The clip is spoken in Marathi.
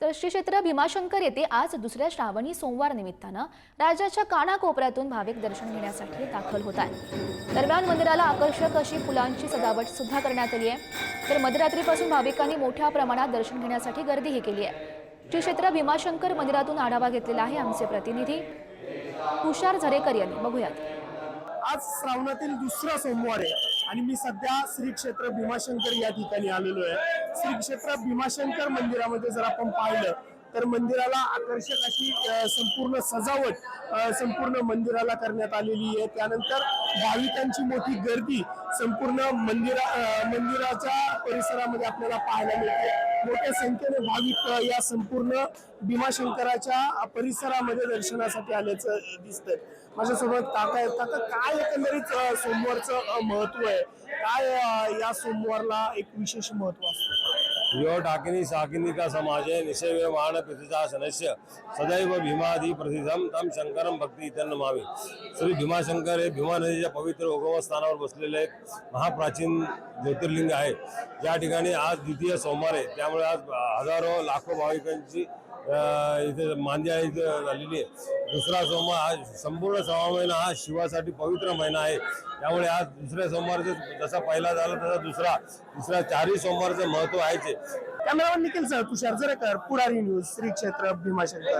तर श्री क्षेत्र भीमाशंकर येथे आज दुसऱ्या श्रावणी सोमवार निमित्तानं राज्याच्या कानाकोपऱ्यातून भाविक दर्शन घेण्यासाठी दाखल होत आहे दरम्यान मंदिराला आकर्षक अशी फुलांची सजावट सुद्धा करण्यात आली आहे. तर मध्यरात्रीपासून भाविकांनी मोठ्या प्रमाणात दर्शन घेण्यासाठी गर्दीही केली आहे. श्री क्षेत्र भीमाशंकर मंदिरातून आढावा घेतलेला आहे आमचे प्रतिनिधी. तुषार झरेकर यांनी. बघूयात. आज श्रावणातील दुसरा सोमवार आहे आणि मी सध्या श्री क्षेत्र भीमाशंकर या ठिकाणी आलेलो आहे. श्री क्षेत्र भीमाशंकर मंदिरामध्ये जर आपण पाहिलं तर मंदिराला आकर्षक अशी संपूर्ण सजावट संपूर्ण मंदिराला करण्यात आलेली आहे. त्यानंतर भाविकांची मोठी गर्दी संपूर्ण मंदिरा मंदिराच्या परिसरामध्ये आपल्याला पाहायला मिळते. मोठ्या संख्येने भाविक या संपूर्ण भीमाशंकराच्या परिसरामध्ये दर्शनासाठी आल्याचं दिसतंय. माझ्यासोबत काका आहेत. काका काय एकंदरीत सोमवारचं महत्त्व आहे? काय या सोमवारला एक विशेष महत्त्व असतं? यो डाकिनी साकिनी का समाज है निशय सनस्य सदैव भीमादि प्रसिद्धम तम शंकरम भक्ती इतर नमावे श्री भीमाशंकर हे भीमा नदीच्या पवित्र उगमस्थानावर बसलेले एक महाप्राचीन ज्योतिर्लिंग आहे. या ठिकाणी आज द्वितीय सोमवार आहे. त्यामुळे आज हजारो लाखो भाविकांची इथे मांदी इथे झालेली आहे. दुसरा सोमवार हा संपूर्ण सहा महिना हा शिवासाठी पवित्र महिना आहे. त्यामुळे आज दुसऱ्या सोमवारचं जसा पहिला झाला तसा दुसरा दुसरा चारही सोमवारचं महत्त्व आहेच. आहे cameraman Nikhil sir Tushar Jarekar Pudhari news Shri क्षेत्र भीमाशंकर.